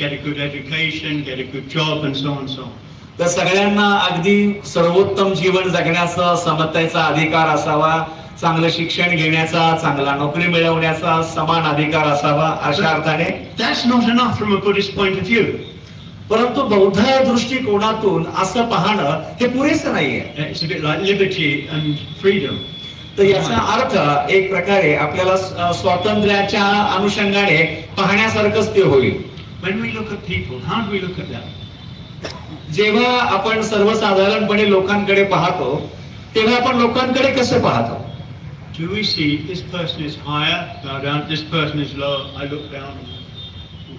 get a good education, get a good job, and so on and so on. तर सगळ्यांना अगदी सर्वोत्तम जीवन जगण्याचा समतेचा अधिकार असावा चांगलं शिक्षण घेण्याचा चांगला नोकरी मिळवण्याचा समान अधिकार असावा अशा अर्थाने That's not enough from a Buddhist point of view. परंतु बौद्ध दृष्टिकोनातून असं पाहणं हे पुरेसं नाहीये It's a bit like liberty and freedom. तर याचा अर्थ एक प्रकारे आपल्याला स- स्वातंत्र्याच्या अनुषंगाने पाहण्यासारखंच ते होईल When we look at people, how do we look at them? जेव्हा आपण सर्वसाधारणपणे लोकांकडे पाहतो तेव्हा आपण लोकांकडे कसं पाहतो? Do we see this person is higher, bow down, this person is lower, I look down?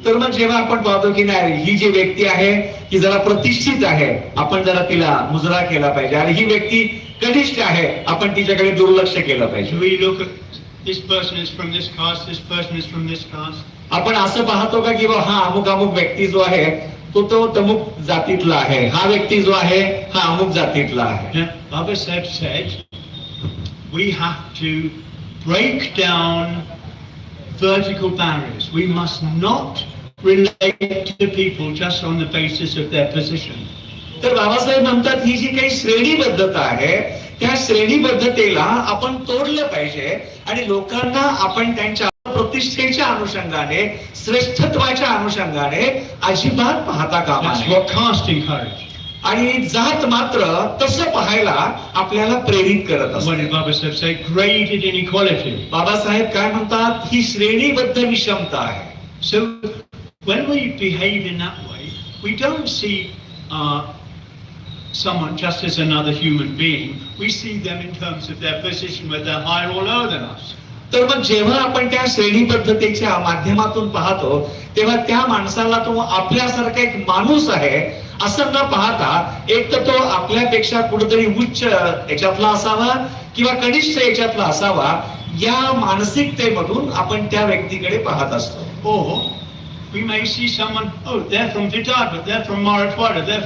तर मग जेव्हा आपण पाहतो की नाही ही जी व्यक्ती आहे ही जरा प्रतिष्ठित आहे आपण जरा तिला मुजरा केला पाहिजे. आणि ही व्यक्ती कनिष्ठ आहे आपण तिच्याकडे दुर्लक्ष केलं पाहिजे. we look at this person is from this caste, this person is from this caste? आपण असं पाहतो का की बा हा अमुक अमुक व्यक्ती जो आहे तो तो तमुक जातीतला आहे हा व्यक्ती जो आहे हा अमुक जातीतला आहे Yeah, Baba Sahib said, we have to break down vertical barriers. We must not relate to people just on the basis of their position. तर बाबासाहेब म्हणतात ही जी काही श्रेणीबद्धता आहे त्या श्रेणीबद्धतेला आपण तोडलं पाहिजे आणि लोकांना आपण त्यांच्या प्रतिष्ठेच्या अनुषंगाने श्रेष्ठत्वाच्या अनुषंगाने अजिबात पाहता कामा नये. आणि जात मात्र तसं पाहायला आपल्याला प्रेरित करत. बाबासाहेब काय म्हणतात ही श्रेणीबद्ध विषमता आहे when we behave in that way, we don't see uh, someone just as another human being. We see them in terms of their position, whether they're higher or lower than us. तर मग जेव्हा आपण त्या श्रेणी पद्धतीच्या माध्यमातून पाहतो तेव्हा त्या माणसाला तो आपल्यासारखा एक माणूस आहे असं न पाहता एक तर तो आपल्यापेक्षा कुठेतरी उच्च याच्यातला असावा किंवा कनिष्ठ याच्यातला असावा या मानसिकतेमधून आपण त्या व्यक्तीकडे पाहत असतो हो हो we may see some of they from विटार but they from Marathwada they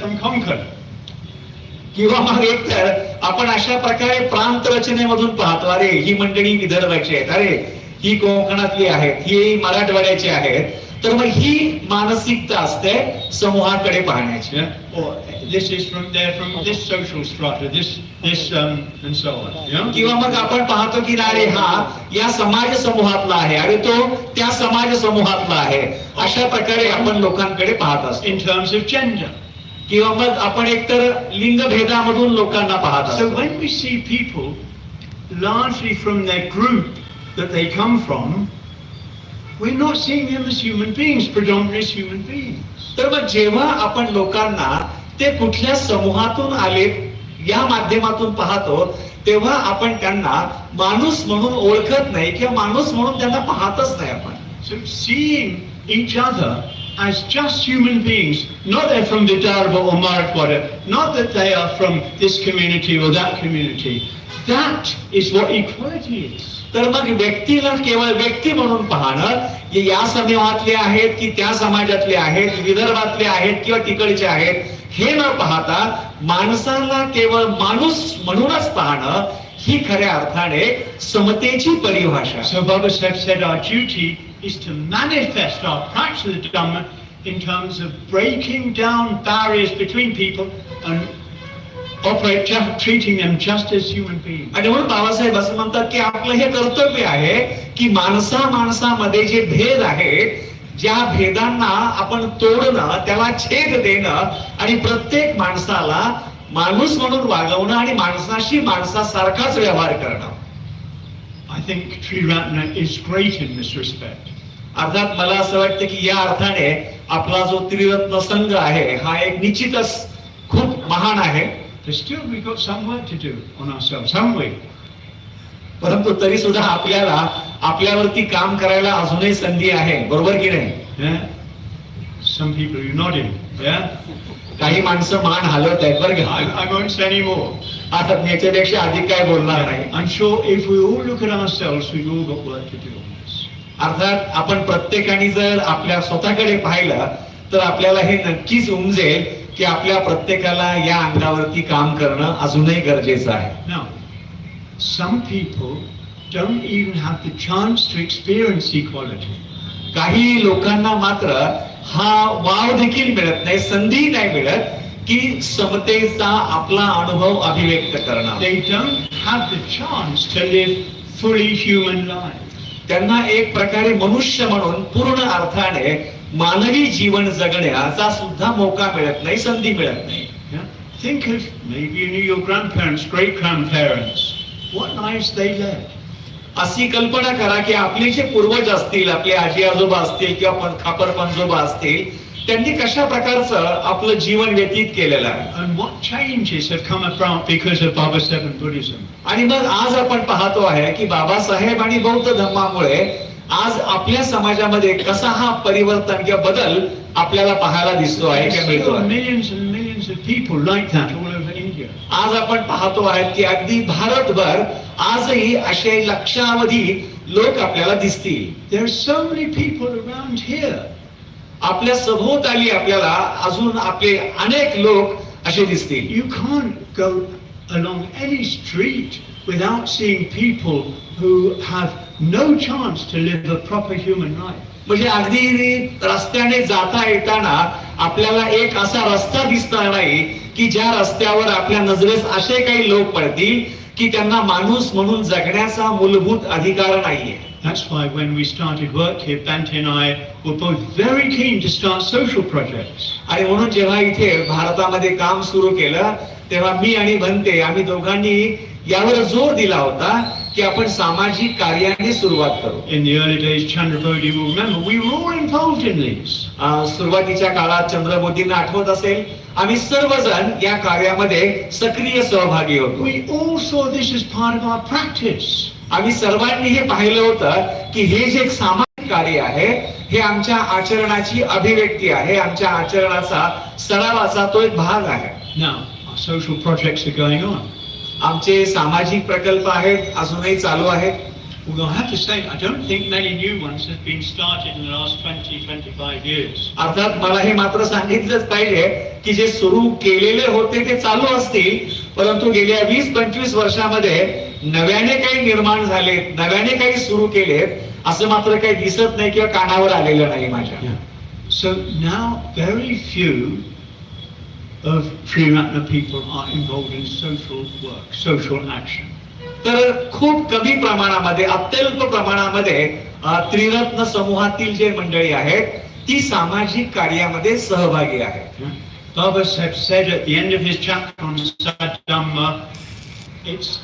किंवा मग एक तर आपण अशा प्रकारे प्रांत रचनेमधून पाहतो. अरे ही मंडळी विदर्भाची आहेत. अरे ही कोकणातली आहेत. ही मराठवाड्याची आहेत. तर मग ही मानसिकता असते समूहाकडे पाहण्याची. This, um? किंवा मग आपण पाहतो की अरे हा या समाज समूहातला आहे. अरे तो त्या समाज समूहातला आहे. अशा प्रकारे आपण लोकांकडे पाहत असतो. In terms of gender. किंवा मग आपण एकतर लिंगभेदामधून लोकांना पाहत So असतो when we see people largely from their group that they come from, we're not seeing them as human beings, predominantly as human beings. तर मग जेव्हा आपण लोकांना ते कुठल्या समूहातून आले या माध्यमातून पाहतो तेव्हा आपण त्यांना माणूस म्हणून ओळखत नाही किंवा माणूस म्हणून त्यांना पाहतच नाही आपण So seeing each other as just human beings, not they're from Vidarbha or Marathwada, not that they are from this community or that community. That is what equality is. तर मग व्यक्तीला केवळ व्यक्ती म्हणून पाहणं या समूहातले आहेत की त्या समाजातले आहेत विदर्भातले आहेत किंवा तिकडचे आहेत हे न पाहता माणसाला केवळ माणूस म्हणूनच पाहणं ही खऱ्या अर्थाने समतेची परिभाषा आहे. So Baba Sahib said our duty is to manifest our practice of the Dhamma in terms of breaking down barriers between people and operate, ju- treating them just as human beings. आणि म्हणून बाबासाहेब असं म्हणतात की आपलं हे कर्तव्य आहे की माणसा माणसामध्ये जे भेद आहेत ज्या भेदांना आपण तोडणं त्याला छेद देणं आणि प्रत्येक माणसाला माणूस म्हणून वागवणं आणि माणसाशी माणसासारखाच व्यवहार करणं I think Sri Ratna is great in this respect. अर्थात मला असं वाटतं की या अर्थाने आपला जो त्रिरत्न संघ आहे हा एक निश्चितच खूप महान आहे. परंतु तरी सुद्धा आपल्याला आपल्यावरती काम करायला अजूनही संधी आहे बरोबर की नाही? Some people you nod in, काही माणसं मान हलवत आहेत बरं आय डोंट से एनी आता याच्यापेक्षा अधिक काय बोलणार नाही. And so if you look it our अर्थात आपण प्रत्येकाने जर आपल्या स्वतःकडे पाहिलं तर आपल्याला हे नक्कीच उमजेल की आपल्या प्रत्येकाला या अंगावरती काम करणं अजूनही गरजेचं आहे some people don't even have the chance to experience equality. काही लोकांना मात्र हा वाव देखील मिळत नाही संधी नाही मिळत की समतेचा आपला अनुभव अभिव्यक्त करणं They don't have the chance to live fully human lives. त्यांना एक प्रकारे मनुष्य म्हणून पूर्ण अर्थाने मानवी जीवन जगण्याचा सुद्धा मोका मिळत नाही संधी मिळत नाही? Think of maybe you knew your grandparents, great grandparents, what lives they led. अशी कल्पना करा की आपले जे पूर्वज असतील आपले आजी आजोबा असतील किंवा खापर पंजोबा असतील त्यांनी कशा प्रकारचं आपलं जीवन व्यतीत केलेलं आहे And what changes have come about because of Baba Seven Buddhism? आणि मग आज आपण पाहतो आहे की बाबासाहेब आणि बौद्ध धर्मामुळे आज आपल्या समाजामध्ये कसा हा परिवर्तन किंवा बदल आपल्याला पाहायला दिसतो आहे There's किंवा मिळतो still आहे millions and millions of people like that all over India. आज आपण पाहतो आहे की अगदी भारतभर आजही असे लक्षावधी लोक आपल्याला दिसतील There are so many people around here. आपल्या सभोवताली आपल्याला अजून आपले अनेक लोक असे दिसतील You can't go along any street without seeing people who have no chance to live a proper human life. म्हणजे अगदी रस्त्याने जाता येताना आपल्याला एक असा रस्ता दिसणार नाही की ज्या रस्त्यावर आपल्या नजरेस असे काही लोक पडतील की त्यांना माणूस म्हणून जगण्याचा मूलभूत अधिकार नाहीये That's why when we started work here, Bante and I were both very keen to start social projects. आणि म्हणून जेव्हा इथे भारतामध्ये काम सुरू केलं तेव्हा मी आणि भंते आम्ही दोघांनी यावर जोर दिला होता की आपण सामाजिक कार्याने सुरुवात करू In the early days, Chandrabodhi will remember, we were all involved in these. अं, सुरुवातीच्या काळात चंद्रबोधींना आठवत असेल आम्ही सर्वजण या कार्यामध्ये सक्रिय सहभागी होतो We all saw this as part of our practice. आम्ही सर्वांनी हे पाहिलं होतं की हे जे एक सामाजिक कार्य आहे हे आमच्या आचरणाची अभिव्यक्ती आहे आमच्या आचरणाचा सरावाचा तो एक भाग आहे Now, social projects are going on. आमचे सामाजिक प्रकल्प आहेत अजूनही चालू आहेत Well, I have to say, I don't think many new ones have been started in the last 20, 25 years. अर्थात मला हे मात्र सांगितलंच पाहिजे की जे सुरू केलेले होते ते चालू असतील परंतु गेल्या वीस पंचवीस वर्षामध्ये नव्याने काही निर्माण झालेत नव्याने काही सुरू केलेत असं मात्र काही दिसत नाही किंवा कानावर आलेलं नाही माझ्या So now, very few of Sri Ratna people are involved in social work, social action. तर खूप कमी प्रमाणामध्ये अत्यल्प प्रमाणामध्ये अ, त्रिरत्न समूहातील जे मंडळी आहेत ती सामाजिक कार्यामध्ये सहभागी आहेत Yeah. Baba Sahib said at the end of his chapter on Sadhamma, it's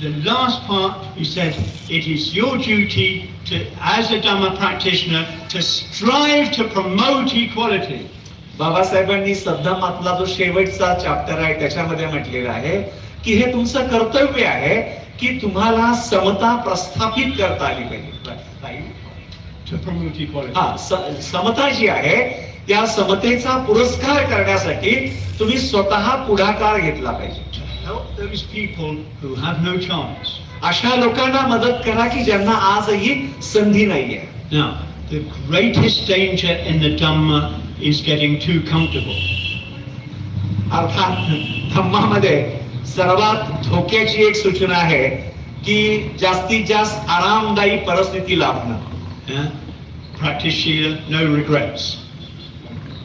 the last part, he said, it is your duty to, as a Dhamma practitioner, to strive to promote equality. बाबासाहेबांनी सद्धमातला जो शेवटचा chapter आहे त्याच्यामध्ये म्हटलेलं आहे की हे तुमचं कर्तव्य आहे की तुम्हाला समता प्रस्थापित करता आली पाहिजे. हा समता जी आहे त्या समतेचा पुरस्कार करण्यासाठी तुम्ही स्वतः पुढाकार घेतला पाहिजे. अशा लोकांना मदत करा की ज्यांना आजही संधी नाहीये the greatest danger in the Dhamma is getting too comfortable. अर्थात धम्मामध्ये सर्वात धोक्याची एक सूचना आहे की जास्तीत जास्त आरामदायी परिस्थिती लाभणं Yeah? Practice Shila, no regrets.